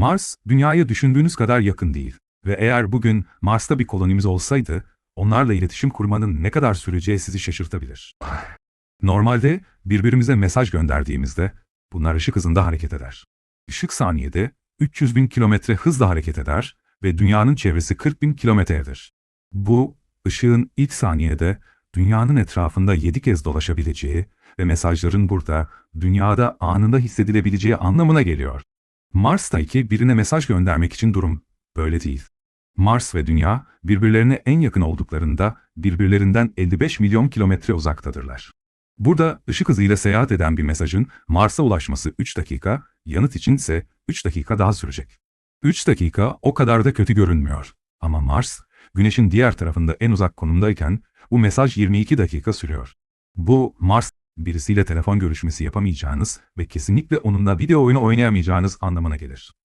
Mars, Dünya'ya düşündüğünüz kadar yakın değil. Ve eğer bugün Mars'ta bir kolonimiz olsaydı, onlarla iletişim kurmanın ne kadar süreceği sizi şaşırtabilir. Normalde birbirimize mesaj gönderdiğimizde bunlar ışık hızında hareket eder. Işık saniyede 300 bin kilometre hızla hareket eder ve dünyanın çevresi 40 bin kilometredir. Bu, ışığın ilk saniyede dünyanın etrafında 7 kez dolaşabileceği ve mesajların burada, dünyada anında hissedilebileceği anlamına geliyor. Mars'taki birine mesaj göndermek için durum böyle değil. Mars ve Dünya birbirlerine en yakın olduklarında birbirlerinden 55 milyon kilometre uzaktadırlar. Burada ışık hızıyla seyahat eden bir mesajın Mars'a ulaşması 3 dakika, yanıt için ise 3 dakika daha sürecek. 3 dakika o kadar da kötü görünmüyor. Ama Mars, Güneş'in diğer tarafında en uzak konumdayken bu mesaj 22 dakika sürüyor. Bu Mars birisiyle telefon görüşmesi yapamayacağınız ve kesinlikle onunla video oyunu oynayamayacağınız anlamına gelir.